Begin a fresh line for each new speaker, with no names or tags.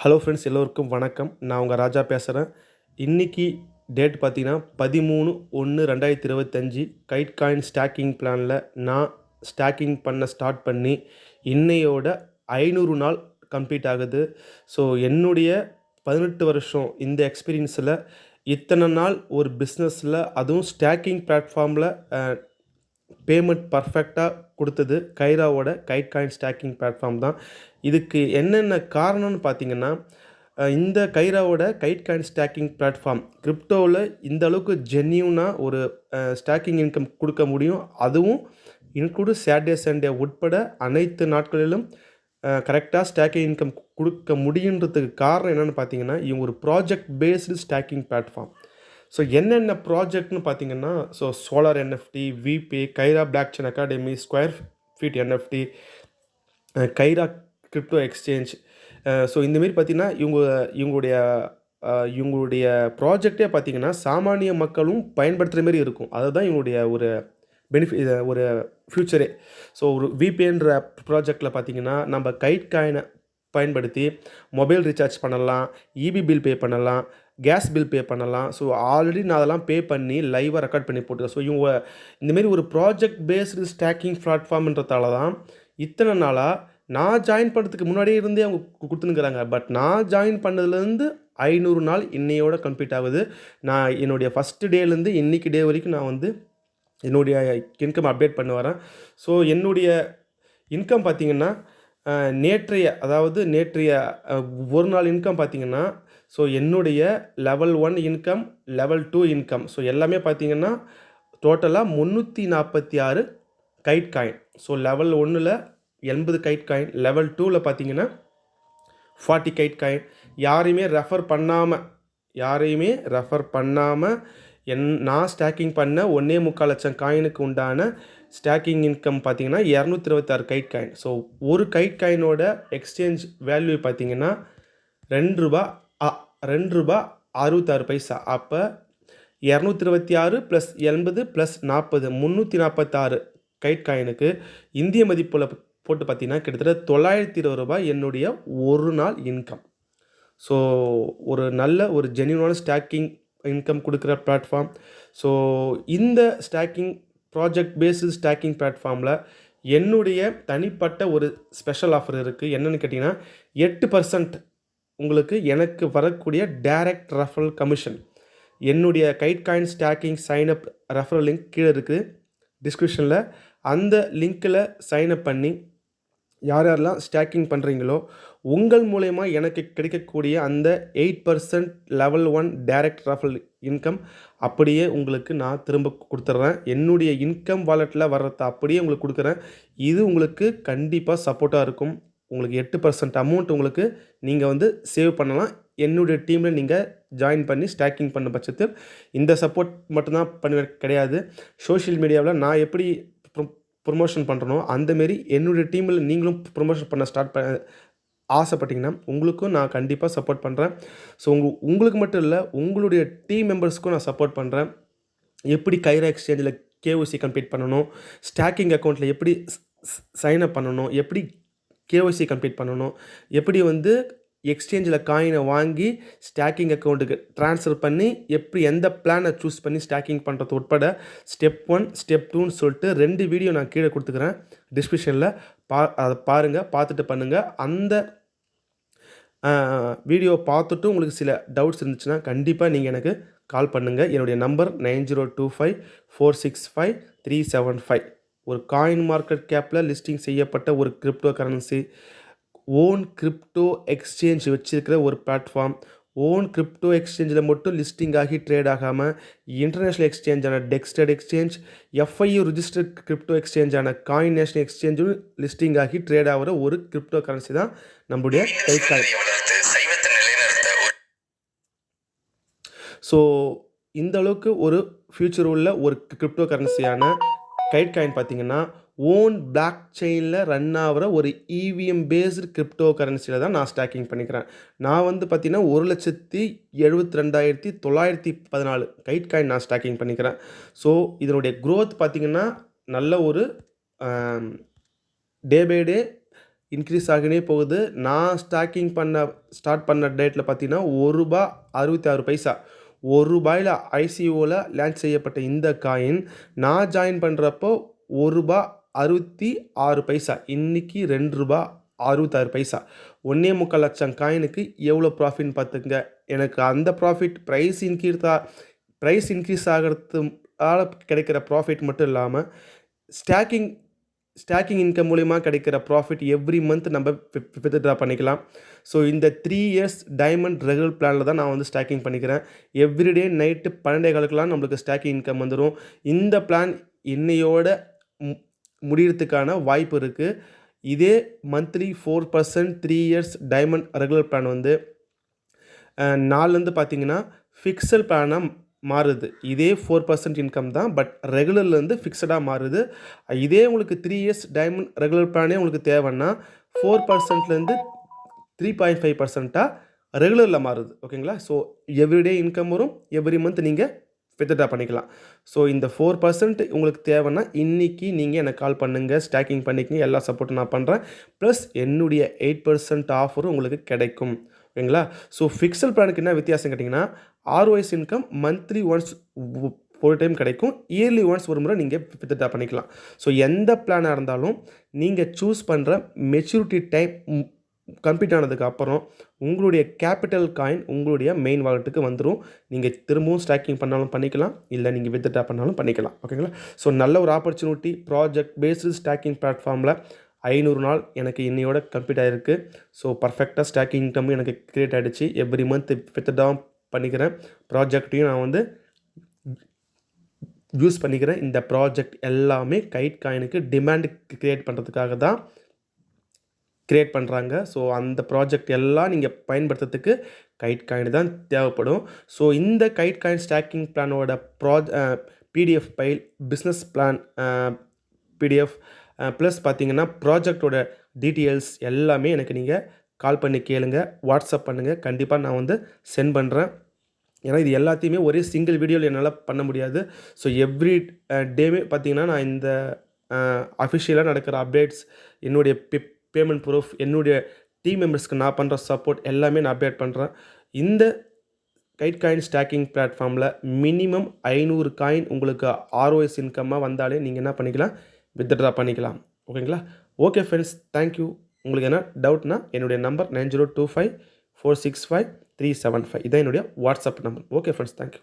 Hello friends எல்லோருக்கும் வணக்கம். நான் உங்கள் ராஜா பேசுகிறேன் இன்றைக்கி டேட் பார்த்தீங்கன்னா பதிமூணு ஒன்று ரெண்டாயிரத்தி இருபத்தஞ்சி. கைட் காயின் ஸ்டாக்கிங் பிளானில் நான் ஸ்டாக்கிங் பண்ண ஸ்டார்ட் பண்ணி இன்னையோட ஐநூறு நாள் கம்ப்ளீட் ஆகுது. ஸோ என்னுடைய பதினெட்டு வருஷம் இந்த எக்ஸ்பீரியன்ஸில் இத்தனை நாள் ஒரு பிஸ்னஸில் அதுவும் ஸ்டாக்கிங் பிளாட்ஃபார்மில் பேமெண்ட் பர்ஃபெக்டாக கொடுத்தது. கைராவோட கைட் காயின் ஸ்டாக்கிங் பிளாட்ஃபார்ம் தான். இதுக்கு என்னென்ன காரணம்னு பார்த்தீங்கன்னா இந்த கைராவோட கைட் கேன் ஸ்டாக்கிங் பிளாட்ஃபார்ம். கிரிப்டோவில் இந்த அளவுக்கு ஜென்யூனாக ஒரு ஸ்டாக்கிங் இன்கம் கொடுக்க முடியும். அதுவும் இன்க்ளூடு சாட்டர்டே சண்டே உட்பட அனைத்து நாட்களிலும் கரெக்டாக ஸ்டாக்கிங் இன்கம் கொடுக்க முடியுன்றதுக்கு காரணம் என்னென்னு பார்த்தீங்கன்னா இவங்க ஒரு project based staking platform. So என்னென்ன ப்ராஜெக்ட்னு பார்த்தீங்கன்னா so solar NFT VPay Kaira blockchain academy square feet NFT Kaira crypto exchange so இந்தமாரி பார்த்தீங்கன்னா இவங்க இவங்களுடைய uh, இவங்களுடைய ப்ராஜெக்டே பார்த்தீங்கன்னா சாமானிய மக்களும் பயன்படுத்துகிற மாரி இருக்கும். அதுதான் இவங்களுடைய ஒரு பெனிஃபிட் ஒரு ஃப்யூச்சரே ஸோ ஒரு விபிஎன்ற ப்ராஜெக்டில் பார்த்தீங்கன்னா நம்ம கைட் காயினை பயன்படுத்தி மொபைல் ரீசார்ஜ் பண்ணலாம் இபி பில் பே பண்ணலாம் கேஸ் பில் பே பண்ணலாம். ஸோ ஆல்ரெடி நான் அதெல்லாம் பே பண்ணி லைவாக ரெக்கார்ட் பண்ணி போட்டுருக்கேன் ஸோ இவங்க இந்தமாரி ஒரு ப்ராஜெக்ட் பேஸ்டு ஸ்டாக்கிங் பிளாட்ஃபார்ம்ன்றதால தான் இத்தனை நாளாக நான் ஜாயின் பண்ணுறதுக்கு முன்னாடியே இருந்தே அவங்க கு- கொடுத்துனுக்குறாங்க பட் நான் ஜாயின் பண்ணதுலேருந்து ஐநூறு நாள் இன்னையோட கம்ப்ளீட் ஆகுது. நான் என்னுடைய ஃபஸ்ட்டு டேலேருந்து இன்னைக்கு டே வரைக்கும் நான் வந்து என்னுடைய இன்கம் அப்டேட் பண்ண வரேன். ஸோ என்னுடைய இன்கம் பார்த்திங்கன்னா நேற்றைய அதாவது நேற்றைய ஒரு நாள் இன்கம் பார்த்திங்கன்னா ஸோ என்னுடைய level one income level two income so எல்லாமே பார்த்தீங்கன்னா டோட்டலாக முந்நூற்றி நாற்பத்தி ஆறு கைட் காயின் ஸோ லெவல் ஒன்றில் எண்பது கைட் காயின் லெவல் டூவில் பார்த்தீங்கன்னா ஃபார்ட்டி கைட் காயின். யாரையுமே ரெஃபர் பண்ணாமல் யாரையுமே ரெஃபர் பண்ணாமல் என் நான் ஸ்டாக்கிங் பண்ண ஒன்றே முக்கால் லட்சம் காயினுக்கு உண்டான ஸ்டாக்கிங் இன்கம் பார்த்தீங்கன்னா இரநூத்தி இருபத்தாறு கைட் காயின். ஸோ ஒரு கைட் காயினோட எக்ஸ்சேஞ்ச் வேல்யூ பார்த்தீங்கன்னா ரெண்டு ரூபா அ- ரெண்டு ரூபா அறுபத்தாறு பைசா. அப்போ இரநூத்தி இருபத்தி ஆறு ப்ளஸ் எண்பது ப்ளஸ் நாற்பது முந்நூற்றி நாற்பத்தாறு கைட் காயினுக்கு இந்திய மதிப்பில் போட்டு பார்த்தீங்கன்னா கிட்டத்தட்ட தொள்ளாயிரத்தி இருபது ரூபாய் என்னுடைய ஒரு நாள் இன்கம் ஸோ ஒரு நல்ல ஒரு ஜென்யூனான ஸ்டாக்கிங் இன்கம் கொடுக்குற பிளாட்ஃபார்ம் ஸோ இந்த ஸ்டாக்கிங் ப்ராஜெக்ட் பேஸ்டு ஸ்டாக்கிங் பிளாட்ஃபார்மில் என்னுடைய தனிப்பட்ட ஒரு ஸ்பெஷல் ஆஃபர் இருக்குது என்னென்னு கேட்டிங்கன்னா எட்டு பர்சன்ட் உங்களுக்கு எனக்கு வரக்கூடிய டைரக்ட் ரெஃபரல் கமிஷன் என்னுடைய kite coin staking sign up referral link கீழே இருக்குது டிஸ்கிரிப்ஷனில் அந்த லிங்க்கில் சைனப் பண்ணி யார் யாரெல்லாம் ஸ்டாக்கிங் பண்ணுறீங்களோ உங்கள் மூலயமா எனக்கு கிடைக்கக்கூடிய அந்த eight percent level one direct referral income அப்படியே உங்களுக்கு நான் திரும்ப கொடுத்துட்றேன். என்னுடைய இன்கம் வாலெட்டில் வர்றத அப்படியே உங்களுக்கு கொடுக்குறேன். இது உங்களுக்கு கண்டிப்பாக சப்போர்ட்டாக இருக்கும். உங்களுக்கு எட்டு பர்சன்ட் அமௌண்ட் உங்களுக்கு நீங்கள் வந்து சேவ் பண்ணலாம். என்னுடைய டீமில் நீங்கள் ஜாயின் பண்ணி ஸ்டாக்கிங் பண்ண பட்சத்தில் இந்த சப்போர்ட் மட்டும்தான் பண்ணுவேன் கிடையாது. சோஷியல் மீடியாவில் நான் எப்படி ப்ரொமோஷன் பண்ணுறனோ அந்தமாரி என்னுடைய டீமில் நீங்களும் ப்ரொமோஷன் பண்ண ஸ்டார்ட் பண்ண ஆசைப்பட்டிங்கன்னா உங்களுக்கும் நான் கண்டிப்பாக சப்போர்ட் பண்ணுறேன் ஸோ உங்கள் உங்களுக்கு மட்டும் இல்லை உங்களுடைய டீம் மெம்பர்ஸ்க்கும் நான் சப்போர்ட் பண்ணுறேன் எப்படி கைரா எக்ஸ்சேஞ்சில் கேஓசி கம்ப்ளீட் பண்ணணும் ஸ்டாக்கிங் அக்கௌண்ட்டில் எப்படி சைன் அப் பண்ணணும் எப்படி கேஒசி கம்ப்ளீட் பண்ணணும் எப்படி வந்து எக்ஸ்சேஞ்சில் காயினை வாங்கி ஸ்டாக்கிங் அக்கௌண்ட்டுக்கு ட்ரான்ஸ்ஃபர் பண்ணி எப்படி எந்த பிளானை சூஸ் பண்ணி ஸ்டாக்கிங் பண்ணுறது உட்பட ஸ்டெப் ஒன் ஸ்டெப் டூன்னு சொல்லிட்டு ரெண்டு வீடியோ நான் கீழே கொடுத்துக்கிறேன் டிஸ்கிரிப்ஷனில் பா அதை பாருங்கள் பார்த்துட்டு பண்ணுங்கள் அந்த வீடியோ பார்த்துட்டு உங்களுக்கு சில டவுட்ஸ் இருந்துச்சுன்னா கண்டிப்பாக நீங்கள் எனக்கு கால் பண்ணுங்கள் என்னுடைய number nine zero two five four six five three seven five. ஒரு காயின் மார்க்கெட் கேப்பில் லிஸ்டிங் செய்யப்பட்ட ஒரு cryptocurrency own crypto exchange வச்சுருக்கிற ஒரு பிளாட்ஃபார்ம் ஓன் கிரிப்டோ எக்ஸ்சேஞ்சில் மட்டும் லிஸ்டிங் ஆகி ட்ரேட் ஆகாமல் இன்டர்நேஷ்னல் எக்ஸ்சேஞ்சான டெக்ஸ்டட் எக்ஸ்சேஞ்ச் எஃப்ஐயு ரிஜிஸ்டர்ட் கிரிப்டோ எக்ஸ்சேஞ்சான காயின் நேஷனல் எக்ஸ்சேஞ்சும் லிஸ்டிங் ஆகி ட்ரேட் ஆகிற ஒரு கிரிப்டோ கரன்சி தான் நம்முடைய கைக்காய் ஸோ இந்த அளவுக்கு ஒரு ஃப்யூச்சர் உள்ள ஒரு கிரிப்டோ கரன்சியான கைட் காயின் பார்த்தீங்கன்னா ஓன் பிளாக் செயினில் ரன் ஆகிற ஒரு இவிஎம் பேஸ்டு கிரிப்டோ கரன்சியில் தான் நான் ஸ்டாக்கிங் பண்ணிக்கிறேன். நான் வந்து பார்த்தீங்கன்னா ஒரு லட்சத்தி எழுபத்தி ரெண்டாயிரத்தி தொள்ளாயிரத்தி பதினாலு கைட் காயின் நான் ஸ்டாக்கிங் பண்ணிக்கிறேன். ஸோ இதனுடைய க்ரோத் பார்த்திங்கன்னா நல்ல ஒரு டே பை டே இன்க்ரீஸ் ஆகினே போகுது. நான் ஸ்டாக்கிங் பண்ண ஸ்டார்ட் பண்ண டேட்டில் பார்த்தீங்கன்னா ஒரு ரூபா அறுபத்தி ஆறு பைசா. ஒரு ரூபாயில் ஐசிஓவில் லான்ச் செய்யப்பட்ட இந்த காயின் நான் ஜாயின் பண்ணுறப்போ ஒரு ரூபா அறுபத்தி ஆறு பைசா இன்றைக்கி ரெண்டு ரூபா அறுபத்தாறு பைசா. ஒன்றே முக்கால் லட்சம் காயினுக்கு எவ்வளோ ப்ராஃபிட்னு பார்த்துங்க எனக்கு அந்த profit price increase price increase ஆகிறதுனால கிடைக்கிற ப்ராஃபிட் மட்டும் இல்லாமல் ஸ்டாக்கிங் ஸ்டாக்கிங் இன்கம் மூலிமா கிடைக்கிற ப்ராஃபிட் எவ்ரி மந்த் நம்ம வித்ட்ரா பண்ணிக்கலாம். ஸோ இந்த த்ரீ இயர்ஸ் டைமண்ட் ரெகுலர் பிளானில் தான் நான் வந்து ஸ்டாக்கிங் பண்ணிக்கிறேன். எவ்ரிடே நைட்டு பன்னெண்டே காலுக்கெலாம் நம்மளுக்கு ஸ்டாக்கிங் இன்கம் வந்துடும் இந்த பிளான் இன்னையோட மு- முடியறதுக்கான வாய்ப்பு இருக்குது இதே monthly four percent three years diamond regular plan வந்து நாலுலேருந்து பார்த்தீங்கன்னா ஃபிக்ஸல் பிளானாக மாறுது. இதே ஃபோர் பர்சன்ட் இன்கம் தான் பட் ரெகுலர்லேருந்து ஃபிக்ஸடாக மாறுது. இதே உங்களுக்கு த்ரீ இயர்ஸ் டைமண்ட் ரெகுலர் பிளானே உங்களுக்கு தேவைன்னா ஃபோர் பர்சன்ட்லேருந்து த்ரீ பாயிண்ட் ஃபைவ் பர்சண்ட்டாக ரெகுலரில் மாறுது. ஓகேங்களா? ஸோ எவ்ரிடே இன்கம் வரும். எவ்ரி மந்த் நீங்கள் வித்ட்ரா பண்ணிக்கலாம். ஸோ இந்த ஃபோர் பர்சன்ட் உங்களுக்கு தேவைன்னா இன்றைக்கி நீங்கள் எனக்கு கால் பண்ணுங்கள் ஸ்டாக்கிங் பண்ணிக்கங்க எல்லா சப்போர்ட்டும் நான் பண்ணுறேன் ப்ளஸ் என்னுடைய எயிட் பர்சன்ட் ஆஃபரும் உங்களுக்கு கிடைக்கும். ஓகேங்களா? ஸோ ஃபிக்ஸல் பிளானுக்கு என்ன வித்தியாசம் கேட்டிங்கன்னா ஆர்ஒய்ஸ் இன்கம் மந்த்லி ஒன்ஸ் ஒரு டைம் கிடைக்கும். இயர்லி ஒன்ஸ் ஒரு முறை நீங்கள் வித்ட்ரா பண்ணிக்கலாம். ஸோ எந்த பிளானாக இருந்தாலும் நீங்கள் சூஸ் பண்ணுற மெச்சூரிட்டி டைம் கம்ப்ளீட் ஆனதுக்கு அப்புறம் உங்களுடைய கேபிட்டல் காயின் உங்களுடைய மெயின் வாலெட்டுக்கு வந்துடும் நீங்கள் திரும்பவும் ஸ்டாக்கிங் பண்ணாலும் பண்ணிக்கலாம். இல்லை நீங்கள் வித்ட்ரா பண்ணாலும் பண்ணிக்கலாம். ஓகேங்களா? ஸோ நல்ல ஒரு ஆப்பர்ச்சுனிட்டி ப்ராஜெக்ட் பேஸ்டு ஸ்டாக்கிங் பிளாட்ஃபார்மில் ஐநூறு நாள் எனக்கு இன்னையோட கம்ப்ளீட் ஆகிருக்கு ஸோ பர்ஃபெக்டாக ஸ்டாக்கிங் இன்கம் எனக்கு க்ரியேட் ஆகிடுச்சு எவ்ரி மந்த் வித்ட்ரா பண்ணிக்கிறேன். ப்ராஜெக்ட்டையும் நான் வந்து யூஸ் பண்ணிக்கிறேன். இந்த ப்ராஜெக்ட் எல்லாமே கைட் காயினுக்கு டிமாண்ட் க்ரியேட் பண்ணுறதுக்காக தான் க்ரியேட் பண்ணுறாங்க ஸோ அந்த ப்ராஜெக்ட் எல்லாம் நீங்கள் பயன்படுத்துறதுக்கு கைட் காயின் தான் தேவைப்படும். ஸோ இந்த கைட் காயின் ஸ்டாக்கிங் பிளானோட Praj PDF file business plan PDF plus பார்த்தீங்கன்னா ப்ராஜெக்டோட டீட்டெயில்ஸ் எல்லாமே எனக்கு நீங்கள் கால் பண்ணி கேளுங்க வாட்ஸ்அப் பண்ணுங்கள் கண்டிப்பாக நான் வந்து சென்ட் பண்ணுறேன் ஏன்னா இது எல்லாத்தையுமே ஒரே சிங்கிள் வீடியோவில் என்னால் பண்ண முடியாது. ஸோ எவ்ரி டேவே பார்த்தீங்கன்னா நான் இந்த அஃபிஷியலாக நடக்கிற அப்டேட்ஸ் என்னுடைய பே பேமெண்ட் ப்ரூஃப் என்னுடைய டீம் மெம்பர்ஸ்க்கு நான் பண்ணுற சப்போர்ட் எல்லாமே நான் அப்டேட் பண்ணுறேன் இந்த கைட் காயின் ஸ்டாக்கிங் பிளாட்ஃபார்மில் மினிமம் ஐநூறு காயின் உங்களுக்கு ஆர்ஓஎஸ் இன்கம்மாக வந்தாலே நீங்கள் என்ன பண்ணிக்கலாம்? வித்ட்ரா பண்ணிக்கலாம். ஓகேங்களா ஓகே ஃப்ரெண்ட்ஸ் தேங்க்யூ உங்களுக்கு என்ன டவுட்னா என்னுடைய number nine zero two five four six five three seven five. இதான் என்னுடைய WhatsApp number okay friends thank you